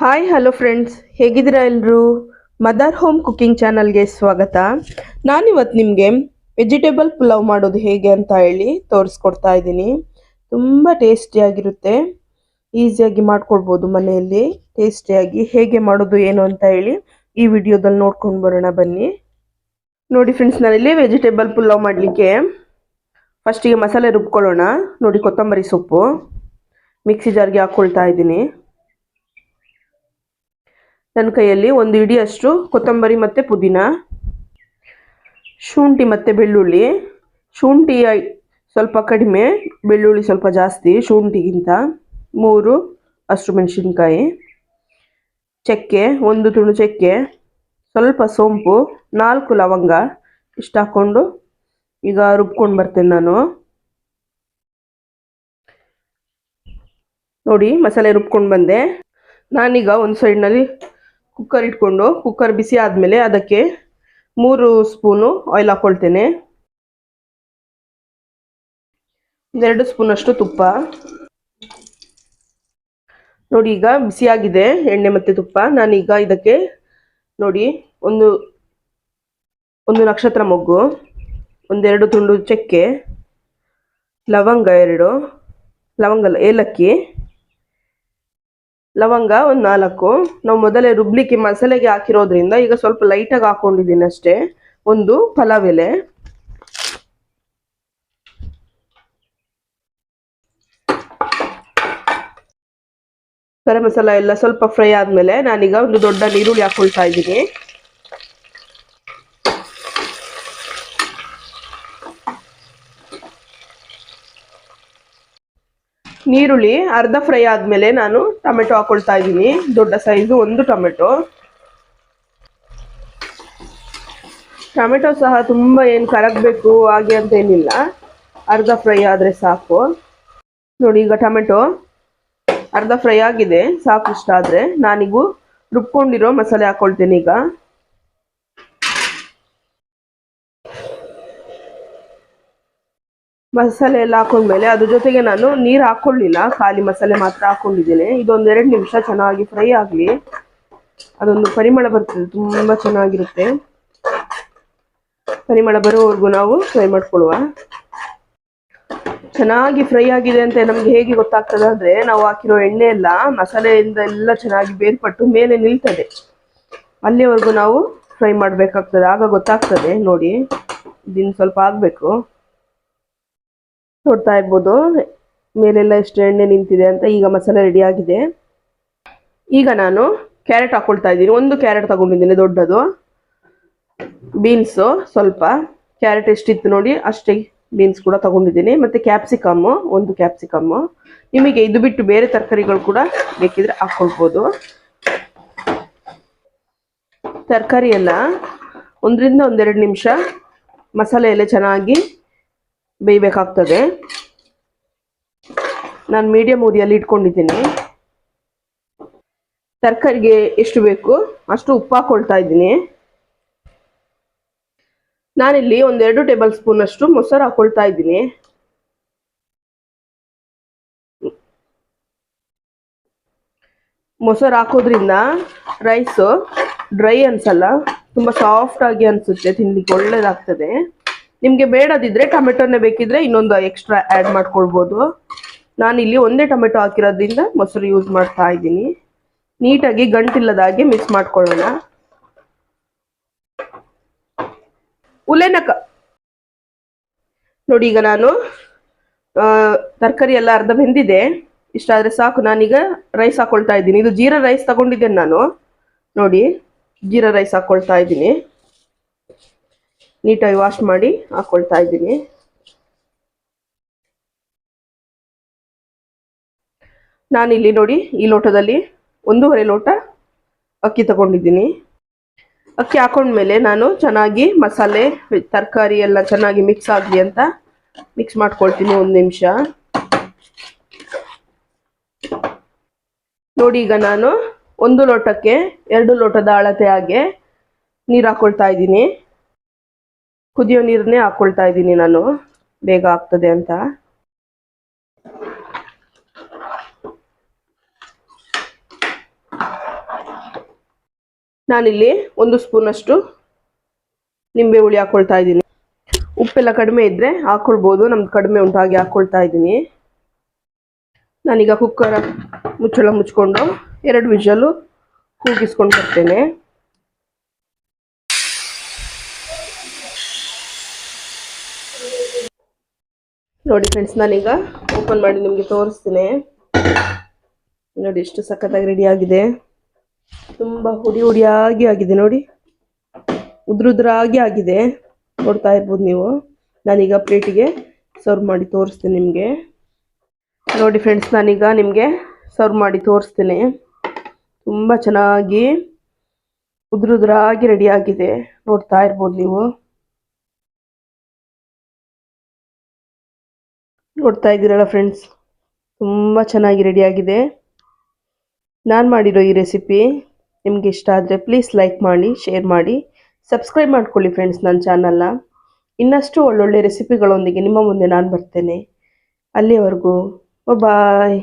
Hi hello friends ಹೇಗಿದ್ದೀರಾ ಎಲ್ಲರೂ mother home cooking ಚಾನಲ್ಗೆ ಸ್ವಾಗತ. ನಾನಿವತ್ತು ನಿಮಗೆ ವೆಜಿಟೇಬಲ್ ಪುಲಾವ್ ಮಾಡೋದು ಹೇಗೆ ಅಂತ ಹೇಳಿ ತೋರಿಸ್ಕೊಡ್ತಾ ಇದ್ದೀನಿ. ತುಂಬ ಟೇಸ್ಟಿಯಾಗಿರುತ್ತೆ ಈಸಿಯಾಗಿ ಮಾಡ್ಕೊಳ್ಬೋದು ಮನೆಯಲ್ಲಿ. ಟೇಸ್ಟಿಯಾಗಿ ಹೇಗೆ ಮಾಡೋದು ಏನು ಅಂತ ಹೇಳಿ ಈ ವಿಡಿಯೋದಲ್ಲಿ ನೋಡ್ಕೊಂಡು ಬರೋಣ ಬನ್ನಿ. ನೋಡಿ ಫ್ರೆಂಡ್ಸ್ ನಾನಿಲ್ಲಿ ವೆಜಿಟೇಬಲ್ ಪುಲಾವ್ ಮಾಡಲಿಕ್ಕೆ ಫಸ್ಟಿಗೆ ಮಸಾಲೆ ರುಬ್ಕೊಳ್ಳೋಣ. ನೋಡಿ ಕೊತ್ತಂಬರಿ ಸೊಪ್ಪು. ಮಿಕ್ಸಿ ಜಾರ್ಗೆ ಹಾಕ್ಕೊಳ್ತಾ ಇದ್ದೀನಿ. ನನ್ನ ಕೈಯಲ್ಲಿ ಒಂದು ಇಡಿಯಷ್ಟು ಕೊತ್ತಂಬರಿ ಮತ್ತು ಪುದೀನ, ಶುಂಠಿ ಮತ್ತು ಬೆಳ್ಳುಳ್ಳಿ. ಶುಂಠಿ ಸ್ವಲ್ಪ ಕಡಿಮೆ, ಬೆಳ್ಳುಳ್ಳಿ ಸ್ವಲ್ಪ ಜಾಸ್ತಿ, ಶುಂಠಿಗಿಂತ ಮೂರು ಹಸಿರು ಮೆಣಸಿನ್ಕಾಯಿ. ಚಕ್ಕೆ, ಒಂದು ತುಣು ಚಕ್ಕೆ, ಸ್ವಲ್ಪ ಸೋಂಪು, ನಾಲ್ಕು ಲವಂಗ ಇಷ್ಟು ಹಾಕ್ಕೊಂಡು ಈಗ ರುಬ್ಕೊಂಡು ಬರ್ತೇನೆ ನಾನು. ನೋಡಿ, ಮಸಾಲೆ ರುಬ್ಕೊಂಡು ಬಂದೆ. ನಾನೀಗ ಒಂದು ಸೈಡ್ನಲ್ಲಿ ಕುಕ್ಕರ್ ಇಟ್ಕೊಂಡು ಕುಕ್ಕರ್ ಬಿಸಿ ಆದಮೇಲೆ ಅದಕ್ಕೆ ಮೂರು ಸ್ಪೂನು ಆಯಿಲ್ ಹಾಕ್ಕೊಳ್ತೇನೆ ಒಂದೆರಡು ಸ್ಪೂನಷ್ಟು ತುಪ್ಪ. ನೋಡಿ, ಈಗ ಬಿಸಿಯಾಗಿದೆ ಎಣ್ಣೆ ಮತ್ತು ತುಪ್ಪ. ನಾನೀಗ ಇದಕ್ಕೆ ನೋಡಿ, ಒಂದು ಒಂದು ನಕ್ಷತ್ರ ಮೊಗ್ಗು, ಒಂದೆರಡು ತುಂಡು ಚಕ್ಕೆ, ಲವಂಗ ಎರಡು ಲವಂಗಲ್ಲ ಏಲಕ್ಕಿ ಲವಂಗ ಒಂದು ನಾಲ್ಕು. ನಾವು ಮೊದಲೇ ರುಬ್ಲಿಕ್ಕೆ ಮಸಾಲೆಗೆ ಹಾಕಿರೋದ್ರಿಂದ ಈಗ ಸ್ವಲ್ಪ ಲೈಟಾಗಿ ಹಾಕೊಂಡಿದ್ದೀನಿ ಅಷ್ಟೇ. ಒಂದು ಪಲಾವ್ ಎಲೆ ಗರಂ ಮಸಾಲ ಎಲ್ಲ ಸ್ವಲ್ಪ ಫ್ರೈ ಆದಮೇಲೆ ನಾನೀಗ ಒಂದು ದೊಡ್ಡ ಈರುಳ್ಳಿ ಹಾಕೊಳ್ತಾ ಇದ್ದೀನಿ. ನೀರುಳ್ಳಿ ಅರ್ಧ ಫ್ರೈ ಆದಮೇಲೆ ನಾನು ಟೊಮೆಟೊ ಹಾಕೊಳ್ತಾ ಇದ್ದೀನಿ. ದೊಡ್ಡ ಸೈಜು ಒಂದು ಟೊಮೆಟೊ. ಟೊಮೆಟೊ ಸಹ ತುಂಬ ಏನು ಕರಗಬೇಕು ಹಾಗೆ ಅಂತ ಏನಿಲ್ಲ. ಅರ್ಧ ಫ್ರೈ ಆದರೆ ಸಾಕು. ನೋಡಿ ಈಗ ಟೊಮೆಟೊ ಅರ್ಧ ಫ್ರೈ ಆಗಿದೆ. ಸಾಕು ಇಷ್ಟ ಆದರೆ ನಾನಿಗೂ ರುಬ್ಕೊಂಡಿರೋ ಮಸಾಲೆ ಹಾಕ್ಕೊಳ್ತೀನಿ ಈಗ. ಮಸಾಲೆ ಎಲ್ಲ ಹಾಕೊಂಡ್ಮೇಲೆ ಅದ್ರ ಜೊತೆಗೆ ನಾನು ನೀರು ಹಾಕೊಳ್ಳಿಲ್ಲ, ಖಾಲಿ ಮಸಾಲೆ ಮಾತ್ರ ಹಾಕೊಂಡಿದ್ದೇನೆ. ಇದೊಂದು ಎರಡು ನಿಮಿಷ ಚೆನ್ನಾಗಿ ಫ್ರೈ ಆಗಲಿ. ಅದೊಂದು ಪರಿಮಳ ಬರ್ತದೆ, ತುಂಬ ಚೆನ್ನಾಗಿರುತ್ತೆ. ಪರಿಮಳ ಬರೋವರೆಗೂ ನಾವು ಫ್ರೈ ಮಾಡ್ಕೊಳ್ಳುವ. ಚೆನ್ನಾಗಿ ಫ್ರೈ ಆಗಿದೆ ಅಂತ ನಮ್ಗೆ ಹೇಗೆ ಗೊತ್ತಾಗ್ತದೆ ಅಂದ್ರೆ, ನಾವು ಹಾಕಿರೋ ಎಣ್ಣೆ ಎಲ್ಲ ಮಸಾಲೆಯಿಂದ ಎಲ್ಲ ಚೆನ್ನಾಗಿ ಬೇರ್ಪಟ್ಟು ಮೇಲೆ ನಿಲ್ತದೆ. ಅಲ್ಲಿವರೆಗೂ ನಾವು ಫ್ರೈ ಮಾಡಬೇಕಾಗ್ತದೆ. ಆಗ ಗೊತ್ತಾಗ್ತದೆ, ನೋಡಿ ಇದನ್ನು ಸ್ವಲ್ಪ ಆಗಬೇಕು. ನೋಡ್ತಾ ಇರ್ಬೋದು. ಮೇಲೆಲ್ಲ ಎಷ್ಟು ಎಣ್ಣೆ ನಿಂತಿದೆ ಅಂತ ಈಗ ಮಸಾಲೆ ರೆಡಿ ಆಗಿದೆ. ಈಗ ನಾನು ಕ್ಯಾರೆಟ್ ಹಾಕ್ಕೊಳ್ತಾ ಇದ್ದೀನಿ. ಒಂದು ಕ್ಯಾರೆಟ್ ತಗೊಂಡಿದ್ದೀನಿ, ದೊಡ್ಡದು. ಬೀನ್ಸು ಸ್ವಲ್ಪ. ಕ್ಯಾರೆಟ್ ಎಷ್ಟಿತ್ತು ನೋಡಿ, ಅಷ್ಟೇ ಬೀನ್ಸ್ ಕೂಡ ತಗೊಂಡಿದ್ದೀನಿ. ಮತ್ತು ಕ್ಯಾಪ್ಸಿಕಮ್ಮು ಒಂದು ಕ್ಯಾಪ್ಸಿಕಮ್ಮು ನಿಮಗೆ ಇದು ಬಿಟ್ಟು ಬೇರೆ ತರಕಾರಿಗಳು ಕೂಡ ಬೇಕಿದ್ರೆ ಹಾಕ್ಕೊಳ್ಬೋದು ತರಕಾರಿ ಎಲ್ಲ ಒಂದರಿಂದ ಒಂದೆರಡು ನಿಮಿಷ ಮಸಾಲೆ ಎಲ್ಲ ಚೆನ್ನಾಗಿ ಬೇಯಬೇಕಾಗ್ತದೆ. ನಾನು ಮೀಡಿಯಮ್ ಉರಿಯಲ್ಲಿ ಇಟ್ಕೊಂಡಿದ್ದೀನಿ. ತರಕಾರಿಗೆ ಎಷ್ಟು ಬೇಕು ಅಷ್ಟು ಉಪ್ಪು ಹಾಕೊಳ್ತಾ ಇದ್ದೀನಿ. ನಾನಿಲ್ಲಿ ಒಂದೆರಡು ಟೇಬಲ್ ಸ್ಪೂನ್ ಅಷ್ಟು ಮೊಸರು ಹಾಕೊಳ್ತಾ ಇದ್ದೀನಿ. ಮೊಸರು ಹಾಕೋದ್ರಿಂದ ರೈಸು ಡ್ರೈ ಅನ್ಸಲ್ಲ, ತುಂಬ ಸಾಫ್ಟ್ ಆಗಿ ಅನ್ಸುತ್ತೆ, ತಿನ್ಲಿಕ್ಕೆ ಒಳ್ಳೇದಾಗ್ತದೆ. ನಿಮಗೆ ಬೇಡದಿದ್ರೆ ಟೊಮೆಟೊನೇ ಬೇಕಿದ್ರೆ ಇನ್ನೊಂದು ಎಕ್ಸ್ಟ್ರಾ ಆ್ಯಡ್ ಮಾಡ್ಕೊಳ್ಬೋದು. ಇಲ್ಲಿ ಒಂದೇ ಟೊಮೆಟೊ ಹಾಕಿರೋದ್ರಿಂದ ಮೊಸರು ಯೂಸ್ ಮಾಡ್ತಾ ಇದ್ದೀನಿ. ನೀಟಾಗಿ ಗಂಟಿಲ್ಲದಾಗೆ ಮಿಕ್ಸ್ ಮಾಡ್ಕೊಳ್ಳೋಣ. ಉಲೆನಕ ನೋಡಿ ಈಗ ನಾನು ತರಕಾರಿ ಎಲ್ಲ ಅರ್ಧ ಬೆಂದಿದೆ. ಇಷ್ಟಾದರೆ ಸಾಕು, ನಾನೀಗ ರೈಸ್ ಹಾಕೊಳ್ತಾ ಇದ್ದೀನಿ. ಇದು ಜೀರಾ ರೈಸ್ ತಗೊಂಡಿದ್ದೇನೆ ನಾನು. ನೋಡಿ, ಜೀರಾ ರೈಸ್ ಹಾಕೊಳ್ತಾ ಇದ್ದೀನಿ. ನೀಟಾಗಿ ವಾಶ್ ಮಾಡಿ ಹಾಕೊಳ್ತಾ ಇದ್ದೀನಿ. ನಾನಿಲ್ಲಿ ನೋಡಿ ಈ ಲೋಟದಲ್ಲಿ ಒಂದೂವರೆ ಲೋಟ ಅಕ್ಕಿ ತಗೊಂಡಿದ್ದೀನಿ. ಅಕ್ಕಿ ಹಾಕೊಂಡ್ಮೇಲೆ ನಾನು ಚೆನ್ನಾಗಿ ಮಸಾಲೆ, ತರಕಾರಿ ಎಲ್ಲ ಚೆನ್ನಾಗಿ ಮಿಕ್ಸ್ ಆಗಲಿ ಅಂತ ಮಿಕ್ಸ್ ಮಾಡ್ಕೊಳ್ತೀನಿ ಒಂದು ನಿಮಿಷ. ನೋಡಿ ಈಗ ನಾನು ಒಂದು ಲೋಟಕ್ಕೆ ಎರಡು ಲೋಟದ ಅಳತೆ ಹಾಗೆ ನೀರು ಹಾಕೊಳ್ತಾ ಇದ್ದೀನಿ. ಕುದಿಯೋ ನೀರನ್ನೇ ಹಾಕೊಳ್ತಾ ಇದ್ದೀನಿ ನಾನು. ಬೇಗ ಆಗ್ತದೆ ಅಂತ. ನಾನಿಲ್ಲಿ ಒಂದು ಸ್ಪೂನಷ್ಟು ನಿಂಬೆ ಹುಳಿ ಹಾಕೊಳ್ತಾ ಇದ್ದೀನಿ. ಉಪ್ಪೆಲ್ಲ ಕಡಿಮೆ ಇದ್ದರೆ ಹಾಕ್ಕೊಳ್ಬೋದು ನಮ್ದು ಕಡಿಮೆ ಉಂಟಾಗಿ ಹಾಗೆ ಹಾಕ್ಕೊಳ್ತಾ ಇದ್ದೀನಿ. ನಾನೀಗ ಕುಕ್ಕರ್ ಮುಚ್ಚಳ ಮುಚ್ಕೊಂಡು ಎರಡು ವಿಜಲು ಕೂಗಿಸ್ಕೊಂಡು ಬರ್ತೇನೆ. ನೋಡಿ ಫ್ರೆಂಡ್ಸ್ ನಾನೀಗ ಓಪನ್ ಮಾಡಿ ನಿಮಗೆ ತೋರಿಸ್ತೀನಿ. ನೋಡಿ ಎಷ್ಟು ಸಖತ್ತಾಗಿ ರೆಡಿ ಆಗಿದೆ. ತುಂಬ ಹುಡಿ ಹುಡಿಯಾಗಿ ಆಗಿದೆ ನೋಡಿ. ಉದ್ರುದ್ರಾಗಿ ಆಗಿದೆ. ನೋಡ್ತಾ ಇರ್ಬೋದು ನೀವು. ನಾನೀಗ ಪ್ಲೇಟಿಗೆ ಸರ್ವ್ ಮಾಡಿ ತೋರಿಸ್ತೀನಿ ನಿಮಗೆ. ನೋಡಿ ಫ್ರೆಂಡ್ಸ್ ನಾನೀಗ ನಿಮಗೆ ಸರ್ವ್ ಮಾಡಿ ತೋರಿಸ್ತೀನಿ. ತುಂಬ ಚೆನ್ನಾಗಿ ಉದ್ರುದ್ರಾಗಿ ರೆಡಿ ಆಗಿದೆ. ನೋಡ್ತಾ ಇರ್ಬೋದು ನೀವು. ನೋಡ್ತಾ ಇದ್ದೀರಲ್ಲ ಫ್ರೆಂಡ್ಸ್ ತುಂಬ ಚೆನ್ನಾಗಿ ರೆಡಿಯಾಗಿದೆ ನಾನು ಮಾಡಿರೋ ಈ ರೆಸಿಪಿ ನಿಮಗೆ ಇಷ್ಟ ಆದರೆ ಪ್ಲೀಸ್ ಲೈಕ್ ಮಾಡಿ ಶೇರ್ ಮಾಡಿ ಸಬ್ಸ್ಕ್ರೈಬ್ ಮಾಡ್ಕೊಳ್ಳಿ ಫ್ರೆಂಡ್ಸ್ ನನ್ನ ಚಾನಲ್ನ ಇನ್ನಷ್ಟು ಒಳ್ಳೊಳ್ಳೆ ರೆಸಿಪಿಗಳೊಂದಿಗೆ ನಿಮ್ಮ ಮುಂದೆ ನಾನು ಬರ್ತೇನೆ. ಅಲ್ಲಿಯವರೆಗೂ ಬಾಯ್